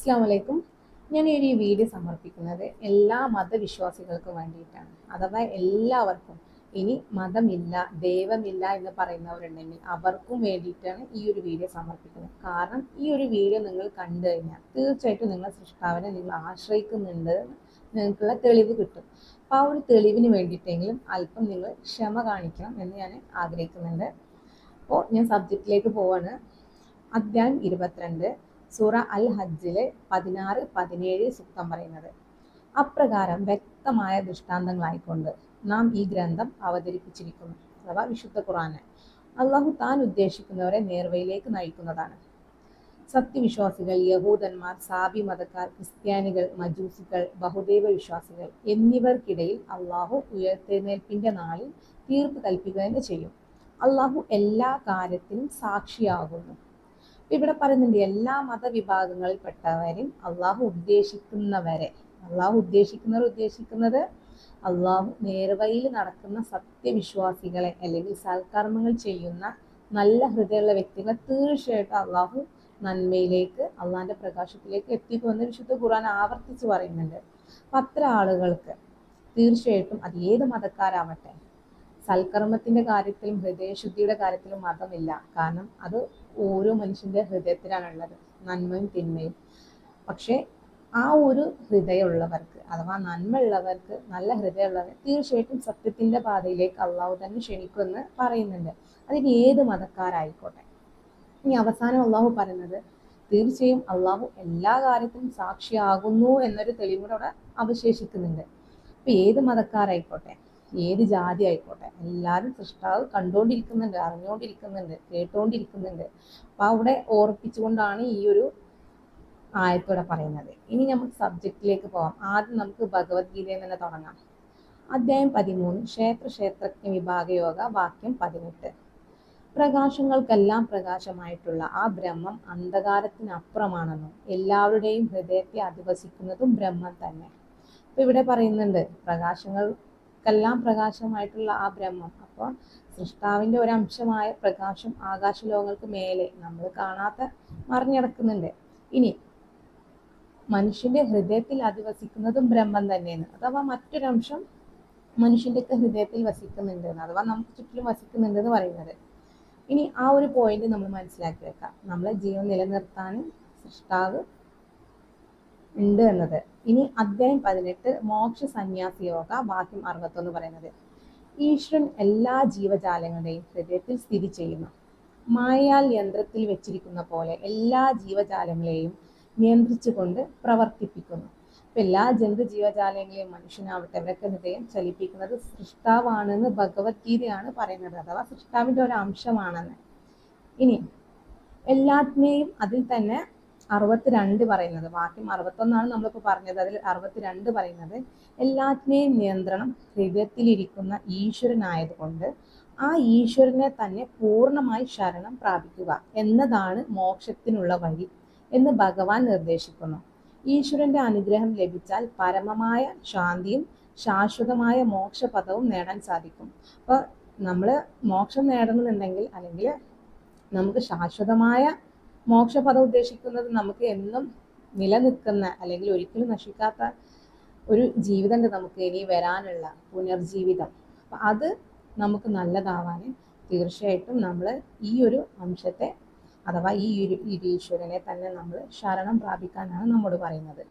അസ്സാം വലൈക്കും ഞാൻ ഈ ഒരു വീഡിയോ സമർപ്പിക്കുന്നത് എല്ലാ മതവിശ്വാസികൾക്കും വേണ്ടിയിട്ടാണ്. അഥവാ എല്ലാവർക്കും ഇനി മതമില്ല ദൈവമില്ല എന്ന് പറയുന്നവരുണ്ടെങ്കിൽ അവർക്കും വേണ്ടിയിട്ടാണ് ഈ ഒരു വീഡിയോ സമർപ്പിക്കുന്നത്. കാരണം ഈ ഒരു വീഡിയോ നിങ്ങൾ കണ്ടു കഴിഞ്ഞാൽ തീർച്ചയായിട്ടും നിങ്ങൾ സൃഷ്ടാവിനെ നിങ്ങൾ ആശ്രയിക്കുന്നുണ്ട് നിങ്ങൾക്കുള്ള തെളിവ് കിട്ടും. അപ്പോൾ ആ ഒരു തെളിവിന് വേണ്ടിയിട്ടെങ്കിലും അല്പം നിങ്ങൾ ക്ഷമ കാണിക്കണം എന്ന് ഞാൻ ആഗ്രഹിക്കുന്നുണ്ട്. അപ്പോൾ ഞാൻ സബ്ജക്റ്റിലേക്ക് പോവാണ്. അധ്യായം ഇരുപത്തിരണ്ട്. സൂറ അൽ ഹജ്ജിലെ പതിനാറ് പതിനേഴ് സുക്തം പറയുന്നത്. അപ്രകാരം വ്യക്തമായ ദൃഷ്ടാന്തങ്ങളായിക്കൊണ്ട് നാം ഈ ഗ്രന്ഥം അവതരിപ്പിച്ചിരിക്കുന്നു. അഥവാ വിശുദ്ധ ഖുറാന് അള്ളാഹു താൻ ഉദ്ദേശിക്കുന്നവരെ നേർവയിലേക്ക് നയിക്കുന്നതാണ്. സത്യവിശ്വാസികൾ യഹൂദന്മാർ സാബി മതക്കാർ ക്രിസ്ത്യാനികൾ മജൂസികൾ ബഹുദൈവ വിശ്വാസികൾ എന്നിവർക്കിടയിൽ അള്ളാഹു ഉയർത്തെഴുന്നേൽപ്പിന്റെ നാളിൽ തീർപ്പ് കൽപ്പിക്കുക തന്നെ ചെയ്യും. അള്ളാഹു എല്ലാ കാര്യത്തിനും സാക്ഷിയാകുന്നു. ഇവിടെ പറയുന്നുണ്ട് എല്ലാ മതവിഭാഗങ്ങളിൽപ്പെട്ടവരും അള്ളാഹു ഉദ്ദേശിക്കുന്നവരെ. അള്ളാഹു ഉദ്ദേശിക്കുന്നവർ ഉദ്ദേശിക്കുന്നത് അള്ളാഹു നേർവയിൽ നടക്കുന്ന സത്യവിശ്വാസികളെ അല്ലെങ്കിൽ സൽക്കർമ്മങ്ങൾ ചെയ്യുന്ന നല്ല ഹൃദയമുള്ള വ്യക്തികളെ തീർച്ചയായിട്ടും അള്ളാഹു നന്മയിലേക്ക് അള്ളാഹിന്റെ പ്രകാശത്തിലേക്ക് എത്തിക്കുമെന്ന് വിശുദ്ധ ഖുർആൻ ആവർത്തിച്ച് പറയുന്നുണ്ട്. അപ്പം അത്ര ആളുകൾക്ക് തീർച്ചയായിട്ടും അത് ഏത് മതക്കാരാവട്ടെ സൽക്കർമ്മത്തിന്റെ കാര്യത്തിലും ഹൃദയശുദ്ധിയുടെ കാര്യത്തിലും മതമില്ല. കാരണം അത് ഓരോ മനുഷ്യന്റെ ഹൃദയത്തിലാണുള്ളത്. നന്മയും തിന്മയും. പക്ഷേ ആ ഒരു ഹൃദയമുള്ളവർക്ക് അഥവാ നന്മ ഉള്ളവർക്ക് നല്ല ഹൃദയമുള്ളവർ തീർച്ചയായിട്ടും സത്യത്തിന്റെ പാതയിലേക്ക് അള്ളാഹു തന്നെ ക്ഷണിക്കുമെന്ന് പറയുന്നുണ്ട്. അതിന് ഏത് മതക്കാരായിക്കോട്ടെ? ഇനി അവസാനം അള്ളാഹു പറയുന്നത് തീർച്ചയായും അള്ളാഹു എല്ലാ കാര്യത്തിനും സാക്ഷിയാകുന്നു എന്നൊരു തെളിവ് അവിടെ അവശേഷിക്കുന്നുണ്ട്. ഇപ്പൊ ഏത് മതക്കാരായിക്കോട്ടെ? ഏത് ജാതി ആയിക്കോട്ടെ. എല്ലാവരും സൃഷ്ടാവ് കണ്ടുകൊണ്ടിരിക്കുന്നുണ്ട് അറിഞ്ഞുകൊണ്ടിരിക്കുന്നുണ്ട് കേട്ടുകൊണ്ടിരിക്കുന്നുണ്ട് അപ്പൊ അവിടെ ഓർപ്പിച്ചുകൊണ്ടാണ് ഈ ഒരു ആയത്തോടെ പറയുന്നത്. ഇനി നമുക്ക് സബ്ജക്റ്റിലേക്ക് പോവാം. ആദ്യം നമുക്ക് ഭഗവത്ഗീതയിൽ തന്നെ തുടങ്ങാം. അദ്ധ്യായം പതിമൂന്ന് ക്ഷേത്ര ക്ഷേത്രജ്ഞ വിഭാഗയോഗ വാക്യം പതിനെട്ട്. പ്രകാശങ്ങൾക്കെല്ലാം പ്രകാശമായിട്ടുള്ള ആ ബ്രഹ്മം അന്ധകാരത്തിനപ്പുറമാണെന്നും എല്ലാവരുടെയും ഹൃദയത്തെ അധിവസിക്കുന്നതും ബ്രഹ്മം തന്നെ. ഇപ്പൊ ഇവിടെ പറയുന്നുണ്ട് പ്രകാശങ്ങൾക്കെല്ലാം പ്രകാശമായിട്ടുള്ള ആ ബ്രഹ്മം. അപ്പോൾ സൃഷ്ടാവിന്റെ ഒരു അംശമായ പ്രകാശം ആകാശലോകങ്ങൾക്ക് മേലെ നമ്മൾ കാണാത്ത മറിഞ്ഞിടക്കുന്നുണ്ട്. ഇനി മനുഷ്യന്റെ ഹൃദയത്തിൽ അധിവസിക്കുന്നതും ബ്രഹ്മം തന്നെയാണ്. അഥവാ മറ്റൊരംശം മനുഷ്യന്റെ ഹൃദയത്തിൽ വസിക്കുന്നുണ്ട് അഥവാ നമുക്ക് ചുറ്റിലും വസിക്കുന്നുണ്ട് എന്ന് പറയുന്നത്. ഇനി ആ ഒരു പോയിന്റ് നമ്മൾ മനസ്സിലാക്കി വെക്കാം. നമ്മളെ ജീവൻ നിലനിർത്താനും സൃഷ്ടാവ് ഉണ്ട് എന്നത്. ഇനി അധ്യായം പതിനെട്ട് മോക്ഷ സന്യാസി യോഗ വാക്യം അറുപത്തൊന്ന് പറയുന്നത്. ഈശ്വരൻ എല്ലാ ജീവജാലങ്ങളുടെയും ഹൃദയത്തിൽ സ്ഥിതി ചെയ്യുന്നു. മായാൽ യന്ത്രത്തിൽ വെച്ചിരിക്കുന്ന പോലെ എല്ലാ ജീവജാലങ്ങളെയും നിയന്ത്രിച്ചുകൊണ്ട് പ്രവർത്തിപ്പിക്കുന്നു. അപ്പൊ എല്ലാ ജന്തു ജീവജാലങ്ങളെയും മനുഷ്യനാവട്ടെ അവരൊക്കെ ഹൃദയം ചലിപ്പിക്കുന്നത് സൃഷ്ടാവാണെന്ന് ഭഗവത്ഗീതയാണ് പറയുന്നത്. അഥവാ സൃഷ്ടാവിന്റെ ഒരു അംശമാണെന്ന്. ഇനി എല്ലാത്തിനെയും അതിൽ തന്നെ അറുപത്തിരണ്ട് പറയുന്നത്. വാക്യം അറുപത്തൊന്നാണ് നമ്മളിപ്പോൾ പറഞ്ഞത്. അതിൽ അറുപത്തിരണ്ട് പറയുന്നത് എല്ലാത്തിനെയും നിയന്ത്രണം ഹൃദയത്തിലിരിക്കുന്ന ഈശ്വരനായതുകൊണ്ട് ആ ഈശ്വരനെ തന്നെ പൂർണമായി ശരണം പ്രാപിക്കുക. എന്നതാണ് മോക്ഷത്തിനുള്ള വഴി എന്ന് ഭഗവാൻ നിർദ്ദേശിക്കുന്നു. ഈശ്വരന്റെ അനുഗ്രഹം ലഭിച്ചാൽ പരമമായ ശാന്തിയും ശാശ്വതമായ മോക്ഷപദവും നേടാൻ സാധിക്കും. അപ്പോൾ നമ്മൾ മോക്ഷം നേടണമെന്നുണ്ടെങ്കിൽ അല്ലെങ്കിൽ നമുക്ക് ശാശ്വതമായ മോക്ഷപദം ഉദ്ദേശിക്കുന്നത് നമുക്ക് എന്നും നിലനിൽക്കുന്ന അല്ലെങ്കിൽ ഒരിക്കലും നശിക്കാത്ത ഒരു ജീവിതം നമുക്ക് ഇനി വരാനുള്ള പുനർജീവിതം. അപ്പം അത് നമുക്ക് നല്ലതാവാൻ തീർച്ചയായിട്ടും നമ്മൾ ഈ ഒരു അംശത്തെ അഥവാ ഈ ഒരു ഈശ്വരനെ തന്നെ നമ്മൾ ശരണം പ്രാപിക്കാനാണ് നമ്മോട് പറയുന്നത്.